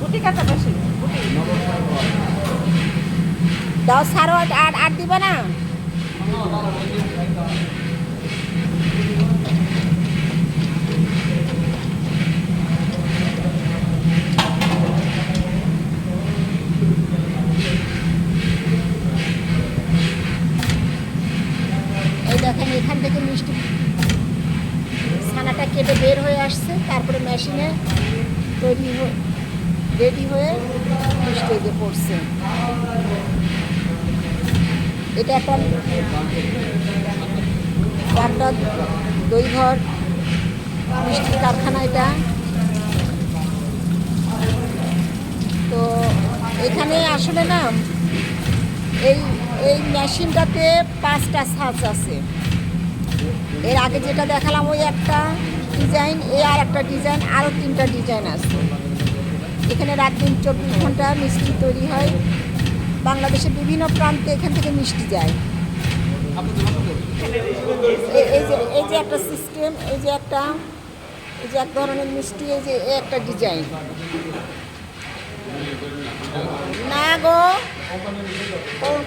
গুটি কাটা বেশি দাও সারো আট আট আট দিবে না? এই দেখেন, এখান থেকে মিষ্টি কেটে বের হয়ে আসছে, তারপরে মেশিনে তৈরি রেডি হয়ে দিয়ে পড়ছে। এটা একটা একটা দই ঘর, মিষ্টির কারখানা এটা। তো এখানে আসলে না, এই এই মেশিনটাতে পাঁচটা সাজ আছে। এর আগে যেটা দেখালাম ওই একটা ডিজাইন, এ আর একটা ডিজাইন, আরও তিনটা ডিজাইন আছে। এখানে রাত দিন চব্বিশ ঘণ্টা মিষ্টি তৈরি হয়। বাংলাদেশের বিভিন্ন প্রান্তে এখান থেকে মিষ্টি যায়। এই যে এই যে একটা সিস্টেম এই যে একটা, এই যে এক ধরনের মিষ্টি, এই যে একটা ডিজাইন। না গো,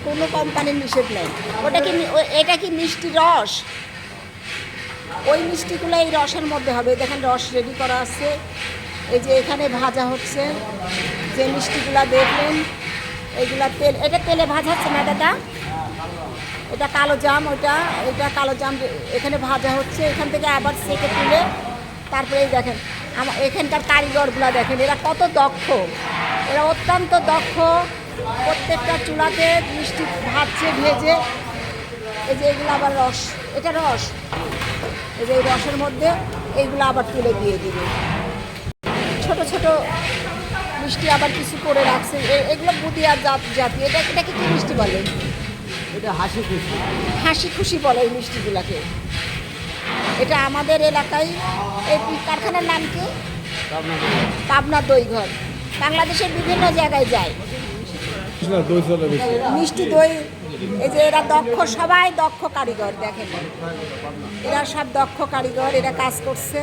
কোনো কোম্পানির নিষেধ নেই। ওটা কি এটা কি মিষ্টি রস? ওই মিষ্টিগুলো এই রসের মধ্যে হবে। দেখেন রস রেডি করা আছে। এই যে এখানে ভাজা হচ্ছে। যে মিষ্টিগুলো দেখলেন এইগুলা তেল, এটা তেলে ভাজাচ্ছে না দাদা? এটা কালো জাম, ওটা, এটা কালো জাম এখানে ভাজা হচ্ছে। এখান থেকে আবার সেকে তুলে তারপরে এই দেখেন আমার এখানকার কারিগরগুলা দেখেন, এরা কত দক্ষ। এরা অত্যন্ত দক্ষ। প্রত্যেকটা চুলাতে মিষ্টি ভাজছে, ভেজে। এই যে এগুলো আবার রস, এটা রস। এই যে এই রসের মধ্যে এইগুলো আবার তুলে দিয়ে দিবে। ছোট ছোট মিষ্টি আবার কিছু করে রাখছে। এগুলো বুদিয়ার জাত জাতি। এটা এটাকে কি মিষ্টি বলে? এটা হাসি খুশি। হাসি খুশি বলে এই মিষ্টিগুলোকে। এটা আমাদের এলাকায় এই কারখানার নাম কি? পাবনা দইঘর। বাংলাদেশের বিভিন্ন জায়গায় যায়। মিষ্টি দই, এই যে এরা দক্ষ, সবাই দক্ষ কারিগর, দেখেন। এরা সব দক্ষ কারিগর, এরা কাজ করছে।